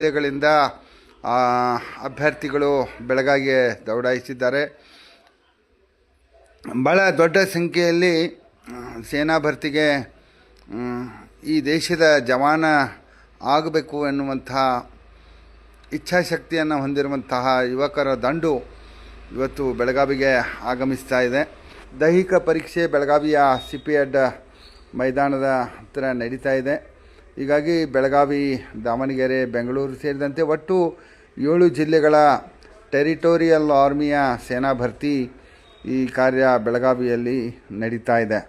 ಜಿಲ್ಲೆಗಳಿಂದ ಅಭ್ಯರ್ಥಿಗಳು ಬೆಳಗಾವಿಗೆ ದೌಡಾಯಿಸಿದ್ದಾರೆ. ಭಾಳ ದೊಡ್ಡ ಸಂಖ್ಯೆಯಲ್ಲಿ ಸೇನಾ ಭರ್ತಿಗೆ ಈ ದೇಶದ ಜವಾನ ಆಗಬೇಕು ಎನ್ನುವಂತಹ ಇಚ್ಛಾಶಕ್ತಿಯನ್ನು ಹೊಂದಿರುವಂತಹ ಯುವಕರ ದಂಡು ಇವತ್ತು ಬೆಳಗಾವಿಗೆ ಆಗಮಿಸ್ತಾ ಇದೆ. ದೈಹಿಕ ಪರೀಕ್ಷೆ ಬೆಳಗಾವಿಯ ಸಿಪಿಎಡ್ ಮೈದಾನದ ಹತ್ತಿರ ನಡೀತಾ ಇದೆ. ಹೀಗಾಗಿ ಬೆಳಗಾವಿ, ದಾವಣಗೆರೆ, ಬೆಂಗಳೂರು ಸೇರಿದಂತೆ ಒಟ್ಟು ಏಳು ಜಿಲ್ಲೆಗಳ ಟೆರಿಟೋರಿಯಲ್ ಆರ್ಮಿಯ ಸೇನಾ ಭರ್ತಿ ಈ ಕಾರ್ಯ ಬೆಳಗಾವಿಯಲ್ಲಿ ನಡೀತಾ ಇದೆ.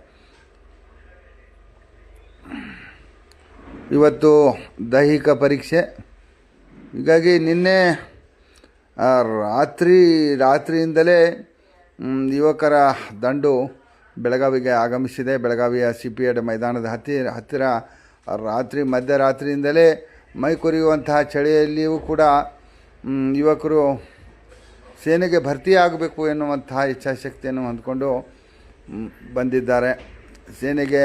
ಇವತ್ತು ದೈಹಿಕ ಪರೀಕ್ಷೆ. ಹೀಗಾಗಿ ನಿನ್ನೆ ರಾತ್ರಿ, ರಾತ್ರಿಯಿಂದಲೇ ಯುವಕರ ದಂಡು ಬೆಳಗಾವಿಗೆ ಆಗಮಿಸಿದೆ. ಬೆಳಗಾವಿಯ ಸಿ ಪಿ ಎಡ್ ಮೈದಾನದ ಹತ್ತಿರ ಹತ್ತಿರ ರಾತ್ರಿ ಮಧ್ಯರಾತ್ರಿಯಿಂದಲೇ ಮೈ ಕೊರೆಯುವಂತಹ ಚಳಿಯಲ್ಲಿಯೂ ಕೂಡ ಯುವಕರು ಸೇನೆಗೆ ಭರ್ತಿಯಾಗಬೇಕು ಎನ್ನುವಂತಹ ಇಚ್ಛಾಶಕ್ತಿಯನ್ನು ಹೊಂದ್ಕೊಂಡು ಬಂದಿದ್ದಾರೆ. ಸೇನೆಗೆ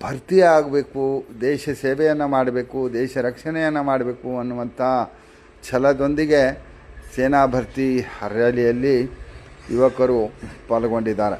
ಭರ್ತಿ ಆಗಬೇಕು, ದೇಶ ಸೇವೆಯನ್ನು ಮಾಡಬೇಕು, ದೇಶ ರಕ್ಷಣೆಯನ್ನು ಮಾಡಬೇಕು ಅನ್ನುವಂಥ ಛಲದೊಂದಿಗೆ ಸೇನಾ ಭರ್ತಿ ರ್ಯಾಲಿಯಲ್ಲಿ ಯುವಕರು ಪಾಲ್ಗೊಂಡಿದ್ದಾರೆ.